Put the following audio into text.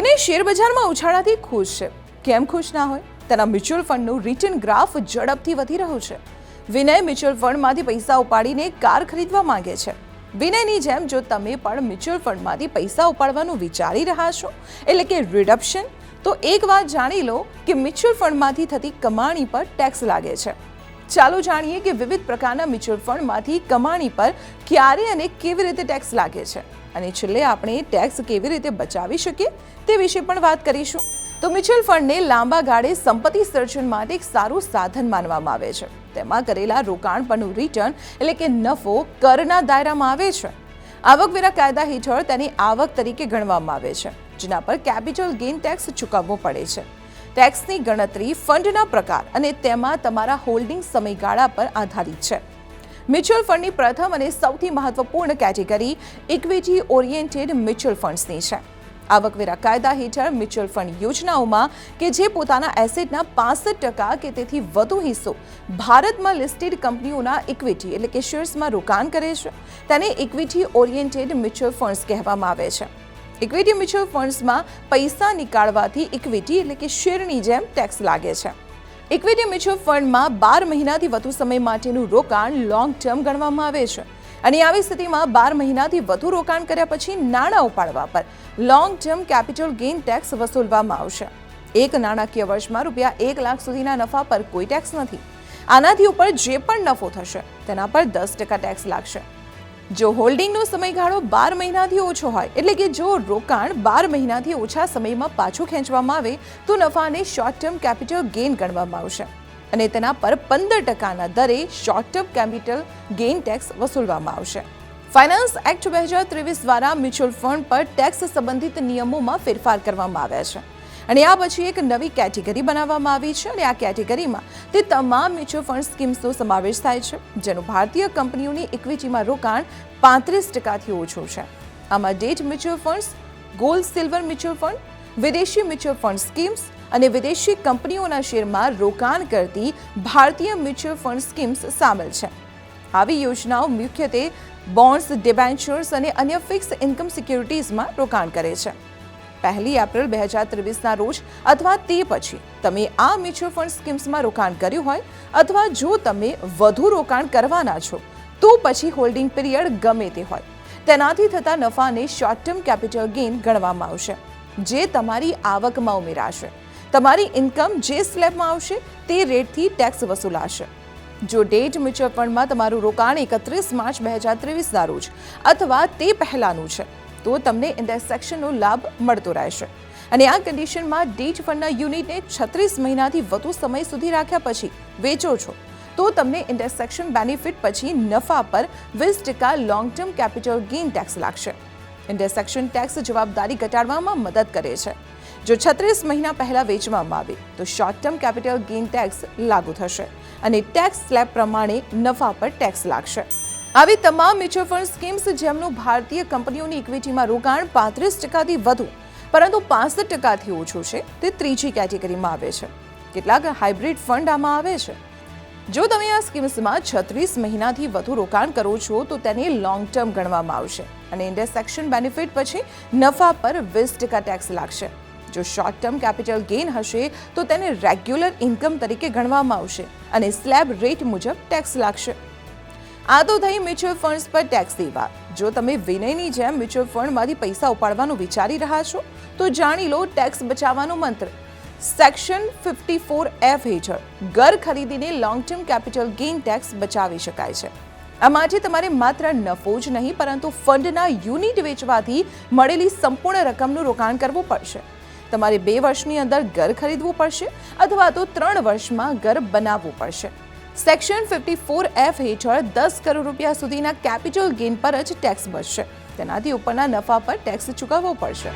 વિનય શેરબજારમાં ઉછાળાથી ખુશ છે. કેમ ખુશ ના હોય? તેના મ્યુચ્યુઅલ ફંડનું રિટર્ન ગ્રાફ ઝડપથી વધી રહ્યું છે. વિનય મ્યુચ્યુઅલ ફંડમાંથી પૈસા ઉપાડીને કાર ખરીદવા માંગે છે. વિનયની જેમ જો તમે પણ મ્યુચ્યુઅલ ફંડમાંથી પૈસા ઉપાડવાનું વિચારી રહ્યા છો, એટલે કે રિડપ્શન, તો એક વાત જાણી લો કે મ્યુચ્યુઅલ ફંડમાંથી થતી કમાણી પર ટેક્સ લાગે છે. ચાલો જાણીએ કે વિવિધ પ્રકારના મ્યુચ્યુઅલ ફંડમાંથી કમાણી પર ક્યારે અને કેવી રીતે ટેક્સ લાગે છે. અને છેલ્લે આપણે ટેક્સ કેવી રીતે બચાવી શકીએ તે વિશે પણ વાત કરીશું. તો મ્યુચ્યુઅલ ફંડને લાંબા ગાળે સંપત્તિ સર્જન માટે એક સારું સાધન માનવામાં આવે છે. તેમાં કરેલા રોકાણ પરનું રિટર્ન એટલે કે નફો કરના દાયરામાં આવે છે. આવકવેરા કાયદા હેઠળ તેની આવક તરીકે ગણવામાં આવે છે, જેના પર કેપિટલ ગેઇન ટેક્સ ચૂકવવો પડે છે. ટેક્સની ગણતરી ફંડના પ્રકાર અને તેમાં તમારા હોલ્ડિંગ સમયગાળા પર આધારિત છે. મ્યુચ્યુઅલ ફંડની પ્રથમ અને સૌથી મહત્વપૂર્ણ કેટેગરી ઇક્વિટી ઓરિએન્ટેડ મ્યુચ્યુઅલ ફંડ્સની છે. આવકવેરા કાયદા હેઠળ મ્યુચ્યુઅલ ફંડ યોજનાઓમાં કે જે પોતાના એસેટના પાસઠ ટકા કે તેથી વધુ હિસ્સો ભારતમાં લિસ્ટેડ કંપનીઓના ઇક્વિટી એટલે કે શેર્સમાં રોકાણ કરે છે, તેને ઇક્વિટી ઓરિએન્ટેડ મ્યુચ્યુઅલ ફંડ્સ કહેવામાં આવે છે. ઇક્વિટી મ્યુચ્યુઅલ ફંડ્સમાં પૈસા નીકાળવાથી ઇક્વિટી એટલે કે શેરની જેમ ટેક્સ લાગે છે. ઇક્વિટી મ્યુચ્યુઅલ ફંડમાં બાર મહિનાથી વધુ સમય માટેનું રોકાણ લોંગ ટર્મ ગણવામાં આવે છે. અને આવી સ્થિતિમાં બાર મહિનાથી વધુ રોકાણ કર્યા પછી નાણાં ઉપાડવા પર long term capital gain tax વસૂલવામાં આવશે. એક નાણાકીય વર્ષમાં રૂપિયા એક લાખ સુધીના નફા પર કોઈ ટેક્સ નથી. આનાથી ઉપર જે પણ નફો થશે, તેના પર દસ ટકા ટેક્સ લાગશે. જો હોલ્ડિંગનો સમયગાળો બાર મહિનાથી ઓછો હોય, એટલે કે જો રોકાણ બાર મહિનાથી ઓછા સમયમાં પાછું ખેંચવામાં આવે, તો નફાને શોર્ટ ટર્મ કેપિટલ ગેઇન ગણવામાં આવશે. અને તેના પર પંદર ટકાના દરે short term capital gain tax વસૂલવામાં આવશે. ફાઇનાન્સ એક્ટ બે હજાર ત્રેવીસ દ્વારા મ્યુચ્યુઅલ ફંડ પર ટેક્સ સંબંધિત નિયમોમાં ફેરફાર કરવામાં આવ્યા છે. અને આ પછી એક નવી કેટેગરી બનાવવામાં આવી છે અને આ કેટેગરીમાં તે તમામ મ્યુચ્યુઅલ ફંડ સ્કીમ્સનો સમાવેશ થાય છે, જેનું ભારતીય કંપનીઓની ઇક્વિટીમાં રોકાણ પાંત્રીસ ટકાથી ઓછું છે. આમાં debt mutual funds gold silver mutual fund, વિદેશી મ્યુચ્યુઅલ ફંડ સ્કીમ્સ અને વિદેશી કંપનીઓના શેરમાં રોકાણ કરતી ભારતીય મ્યુચ્યુઅલ ફંડ સ્કીમ્સ સામેલ છે. આવી યોજનાઓ મુખ્યત્વે બોન્ડ્સ ડિબેન્ચર્સ અને અન્ય ફિક્સ ઇન્કમ સિક્યુરિટીઝમાં રોકાણ કરે છે. પહેલી એપ્રિલ બે હજાર ત્રેવીસના રોજ અથવા તે પછી તમે આ મ્યુચ્યુઅલ ફંડ સ્કીમ્સમાં રોકાણ કર્યું હોય અથવા જો તમે વધુ રોકાણ કરવાના છો, તો પછી હોલ્ડિંગ પીરિયડ ગમે તે હોય. તેનાથી થતા નફાને શોર્ટ ટર્મ કેપિટલ ગેઇન ગણવામાં આવશે, જે તમારી આવકમાં ઉમેરાશે. તમારી ઇન્કમ જે સ્લેબમાં આવશે, તે રેટથી ટેક્સ વસૂલાશે. જો ડેટ મ્યુચ્યુઅલ ફંડમાં તમારું રોકાણ એકત્રીસ માર્ચ બે હજાર ત્રેવીસના રોજ અથવા તે પહેલાંનું છે તો તમને ઇન્ડેક્સેક્શનનો લાભ મળતો રહેશે. અને આ કન્ડિશનમાં ડેટ ફંડના યુનિટને છત્રીસ મહિનાથી વધુ સમય સુધી રાખ્યા પછી વેચો છો. તો તમને ઇન્ડેક્સેક્શન બેનિફિટ પછી નફા પર વીસ ટકા long term capital gain tax લાગશે ઇન્ડેક્સેક્શન ટેક્સ જવાબદારી ઘટાડવામાં મદદ કરે છે. જો છત્રીસ મહિના પહેલાં વેચવામાં આવે, તો short term capital gain tax લાગુ થશે. અને ટેક્સ સ્લેબ પ્રમાણે નફા પર ટેક્સ લાગશે. આવી તમામ મ્યુચ્યુઅલ ફંડ સ્કીમ્સ જેમનું ભારતીય કંપનીઓની ઇક્વિટીમાં રોકાણ પાંત્રીસ ટકાથી વધુ, પરંતુ પાસઠ ટકાથી ઓછું છે, તે ત્રીજી કેટેગરીમાં આવે છે. કેટલાક હાઇબ્રિડ ફંડ આમાં આવે છે. જો તમે આ સ્કીમ્સમાં છત્રીસ મહિનાથી વધુ રોકાણ કરો છો, તો તેને લોંગ ટર્મ ગણવામાં આવશે અને ઇન્ડેક્સેક્શન બેનિફિટ પછી નફા પર વીસ ટકા ટેક્સ લાગશે. જો શોર્ટ ટર્મ કેપિટલ ગેઇન હશે, તો તેને રેગ્યુલર ઇન્કમ તરીકે ગણવામાં આવશે અને સ્લેબ રેટ મુજબ ટેક્સ લાગશે. આ તો થઈ મ્યુચ્યુઅલ ફંડ્સ પર ટેક્સ દેવા જો તમે વિનયની જેમ મ્યુચ્યુઅલ ફંડમાંથી પૈસા ઉપાડવાનું વિચારી રહ્યા છો, તો જાણી લો ટેક્સ બચાવવાનો મંત્ર. સેક્શન ફિફ્ટી ફોર એફ હેઠળ, ઘર ખરીદીને long term capital gain tax બચાવી શકાય છે. આમાંથી તમારે માત્ર નફો જ નહીં, પરંતુ ફંડના યુનિટ વેચવાથી મળેલી સંપૂર્ણ રકમનું રોકાણ કરવું પડશે. તમારે બે વર્ષની અંદર ઘર ખરીદવું પડશે, અથવા તો ત્રણ વર્ષમાં ઘર બનાવવું પડશે. સેક્શન ફિફ્ટી ફોર એફ હેઠળ દસ કરોડ રૂપિયા સુધીના કેપિટલ ગેઇન પર જ ટેક્સ બચશે. તેનાથી ઉપરના નફા પર ટેક્સ ચૂકવવો પડશે.